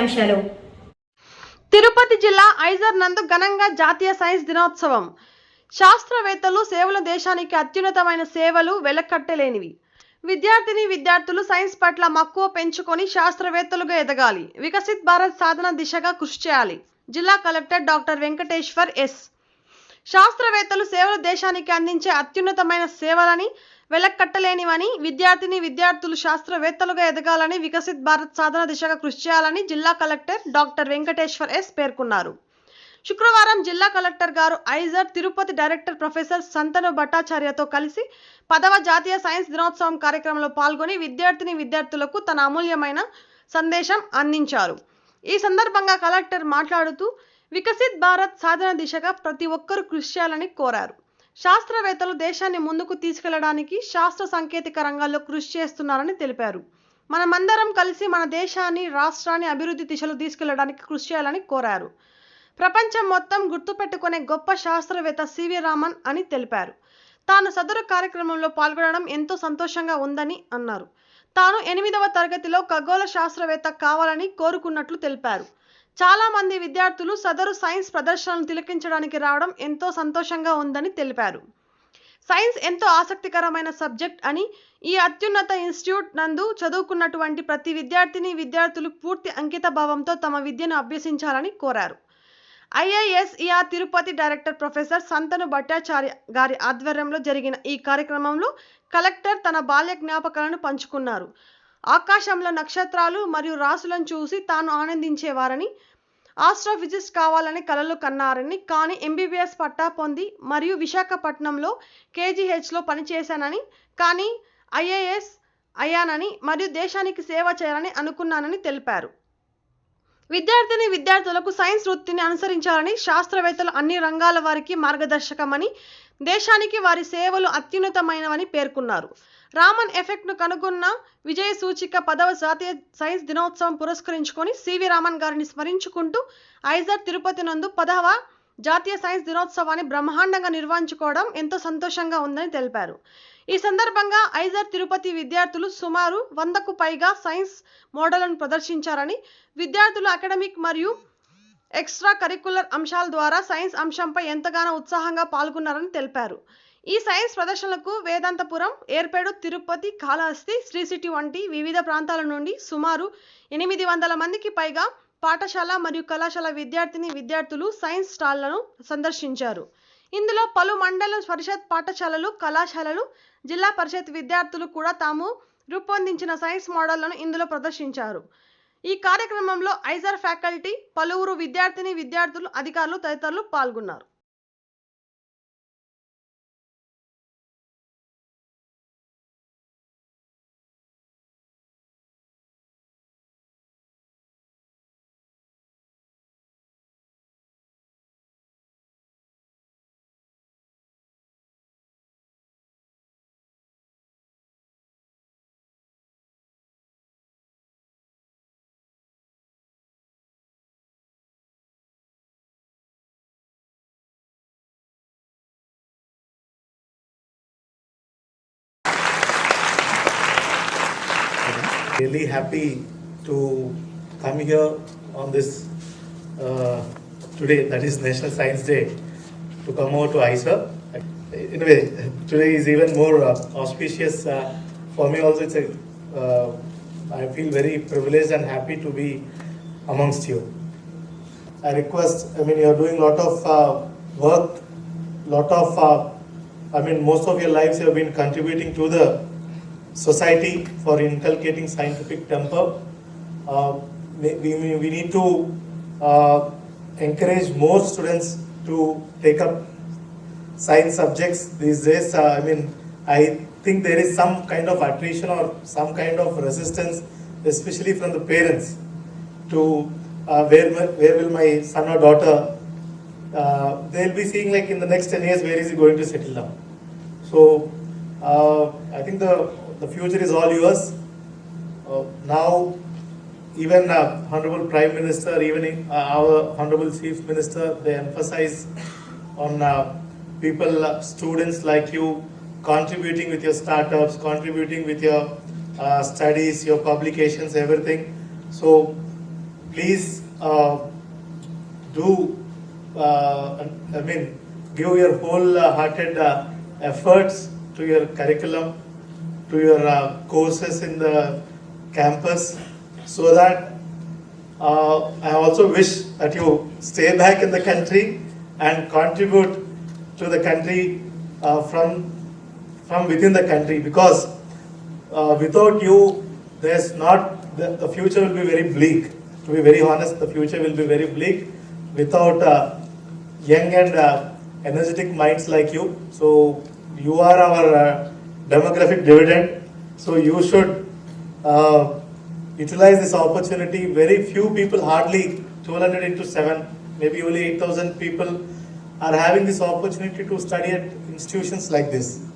ముఖ్యాంశాలు. తిరుపతి జిల్లా ఐజర్ నందు ఘనంగా జాతీయ సైన్స్ దినోత్సవం. శాస్త్రవేత్తలు సేవలు దేశానికి అత్యున్నతమైన సేవలు వెలకట్టలేనివి. విద్యార్థిని విద్యార్థులు సైన్స్ పట్ల మక్కువ పెంచుకొని శాస్త్రవేత్తలుగా ఎదగాలి. వికసిత్ భారత్ సాధన దిశగా కృషి చేయాలి. జిల్లా కలెక్టర్ డాక్టర్ వెంకటేశ్వర్ ఎస్. శాస్త్రవేత్తలు సేవలు దేశానికి అందించే అత్యున్నతమైన సేవలని వెలక్కట్టలేనివని విద్యార్థిని విద్యార్థులు శాస్త్రవేత్తలుగా ఎదగాలని వికసిత్ భారత్ సాధన దిశగా కృషి చేయాలని జిల్లా కలెక్టర్ డాక్టర్ వెంకటేశ్వర్ ఎస్ పేర్కొన్నారు. శుక్రవారం జిల్లా కలెక్టర్ గారు IISER Tirupati director professor Santanu భట్టాచార్యతో కలిసి పదవ జాతీయ సైన్స్ దినోత్సవం కార్యక్రమంలో పాల్గొని విద్యార్థిని విద్యార్థులకు తన అమూల్యమైన సందేశం అందించారు. ఈ సందర్భంగా కలెక్టర్ మాట్లాడుతూ వికసిత్ భారత్ సాధన దిశగా ప్రతి ఒక్కరూ కృషి చేయాలని కోరారు. శాస్త్రవేత్తలు దేశాన్ని ముందుకు తీసుకెళ్ళడానికి శాస్త్ర సాంకేతిక రంగాల్లో కృషి చేస్తున్నారని తెలిపారు. మనమందరం కలిసి మన దేశాన్ని రాష్ట్రాన్ని అభివృద్ధి దిశలో తీసుకెళ్ళడానికి కృషి చేయాలని కోరారు. ప్రపంచం మొత్తం గుర్తుపెట్టుకునే గొప్ప శాస్త్రవేత్త సివి రామన్ అని తెలిపారు. తాను సదరు కార్యక్రమంలో పాల్గొనడం ఎంతో సంతోషంగా ఉందని అన్నారు. తాను ఎనిమిదవ తరగతిలో ఖగోళ శాస్త్రవేత్త కావాలని కోరుకున్నట్లు తెలిపారు. చాలా మంది విద్యార్థులు సదరు సైన్స్ ప్రదర్శనలు తిలకించడానికి రావడం ఎంతో సంతోషంగా ఉందని తెలిపారు. సైన్స్ ఎంతో ఆసక్తికరమైన సబ్జెక్ట్ అని ఈ అత్యున్నత ఇన్స్టిట్యూట్ నందు చదువుకున్నటువంటి ప్రతి విద్యార్థిని విద్యార్థులు పూర్తి అంకిత భావంతో తమ విద్యను అభ్యసించాలని కోరారు. IISER Tirupati director professor Santanu Bhattacharya గారి ఆధ్వర్యంలో జరిగిన ఈ కార్యక్రమంలో కలెక్టర్ తన బాల్య జ్ఞాపకాలను పంచుకున్నారు. ఆకాశంలో నక్షత్రాలు మరియు రాసులను చూసి తాను ఆనందించేవారని ఆస్ట్రోఫిజిస్ట్ కావాలని కలలు కన్నారని కానీ ఎంబీబీఎస్ పట్టా పొంది మరియు విశాఖపట్నంలో కేజీహెచ్లో పనిచేశానని కానీ ఐఏఎస్ అయ్యానని మరియు దేశానికి సేవ చేయాలని అనుకున్నానని తెలిపారు. విద్యార్థిని విద్యార్థులకు సైన్స్ వృత్తిని అనుసరించాలని శాస్త్రవేత్తలు అన్ని రంగాల వారికి మార్గదర్శకమని దేశానికి వారి సేవలు అత్యున్నతమైనవని పేర్కొన్నారు. రామన్ ఎఫెక్ట్ను కనుగొన్న విజయ సూచిక పదవ జాతీయ సైన్స్ దినోత్సవం పురస్కరించుకొని సివి రామన్ గారిని స్మరించుకుంటూ ఐజర్ తిరుపతి నందు పదవ జాతీయ సైన్స్ దినోత్సవాన్ని బ్రహ్మాండంగా నిర్వహించుకోవడం ఎంతో సంతోషంగా ఉందని తెలిపారు. ఈ సందర్భంగా ఐజర్ తిరుపతి విద్యార్థులు సుమారు వందకు పైగా సైన్స్ మోడళ్ళను ప్రదర్శించారని విద్యార్థులు అకాడమిక్ మరియు ఎక్స్ట్రా కరికులర్ అంశాల ద్వారా సైన్స్ అంశంపై ఎంతగానో ఉత్సాహంగా పాల్గొన్నారని తెలిపారు. ఈ సైన్స్ ప్రదర్శనలకు వేదాంతపురం ఏర్పేడు తిరుపతి కాళహస్తి శ్రీ సిటీ వంటి వివిధ ప్రాంతాల నుండి సుమారు ఎనిమిది వందల మందికి పైగా పాఠశాల మరియు కళాశాల విద్యార్థిని విద్యార్థులు సైన్స్ స్టాళ్ళను సందర్శించారు. ఇందులో పలు మండల పరిషత్ పాఠశాలలు కళాశాలలు జిల్లా పరిషత్ విద్యార్థులు కూడా తాము రూపొందించిన సైన్స్ మోడళ్ళను ఇందులో ప్రదర్శించారు. ఈ కార్యక్రమంలో ఐజర్ ఫ్యాకల్టీ పలువురు విద్యార్థిని విద్యార్థులు అధికారులు తదితరులు పాల్గొన్నారు. Really happy to come here on this uh, today, that is National Science Day, to come over to ISA. In a way, today is even more uh, auspicious uh, for me. Also, it's a uh, I feel very privileged and happy to be amongst you. I request. I mean, you are doing a lot of uh, work, lot of. Uh, I mean, most of your lives you have been contributing to the society for inculcating scientific temper. Uh, we, we, we need to uh, encourage more students to take up science subjects these days. Uh, I mean, I think there is some kind of attrition or some kind of resistance, especially from the parents, to uh, where, where will my son or daughter, uh, they'll be seeing like in the next 10 years, where is he going to settle down? So uh, I think the, the future is all yours. Uh, now, even uh, Honorable Prime Minister, even uh, our Honorable Chief Minister, they emphasize on uh, people, uh, students like you, contributing with your startups, contributing with your uh, studies, your publications, everything. So please do, I mean, give your wholehearted efforts to your curriculum, to your uh, courses in the campus, so that uh, I also wish that you stay back in the country and contribute to the country uh, from from within the country because uh, without you, there's not the, the future will be very bleak. To be very honest, the future will be very bleak without uh, young and uh, energetic minds like you. So you are our demographic dividend. So you should uh, utilize this opportunity. Very few people, hardly 200 into 7, maybe only 8,000 people are having this opportunity to study at institutions like this.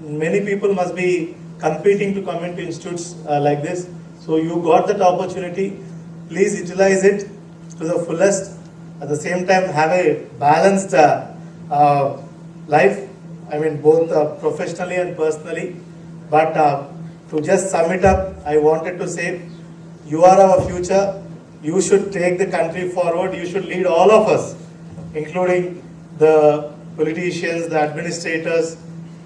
Many people must be competing to come into institutes uh, like this. So you got that opportunity. Please utilize it to the fullest. At the same time, have a balanced uh, uh, life. I mean, both uh, professionally and personally. But uh, to just sum it up, I wanted to say, you are our future. You should take the country forward. You should lead all of us, including the politicians, the administrators,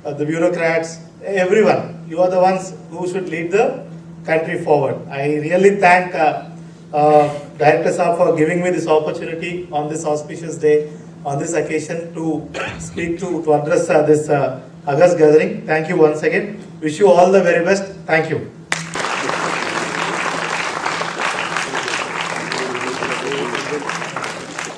uh, the bureaucrats, everyone. You are the ones who should lead the country forward. I really thank uh, uh, Director Saab for giving me this opportunity on this auspicious day, on this occasion to speak to, to address uh, this uh, August gathering. Thank you once again. Wish you all the very best. Thank you.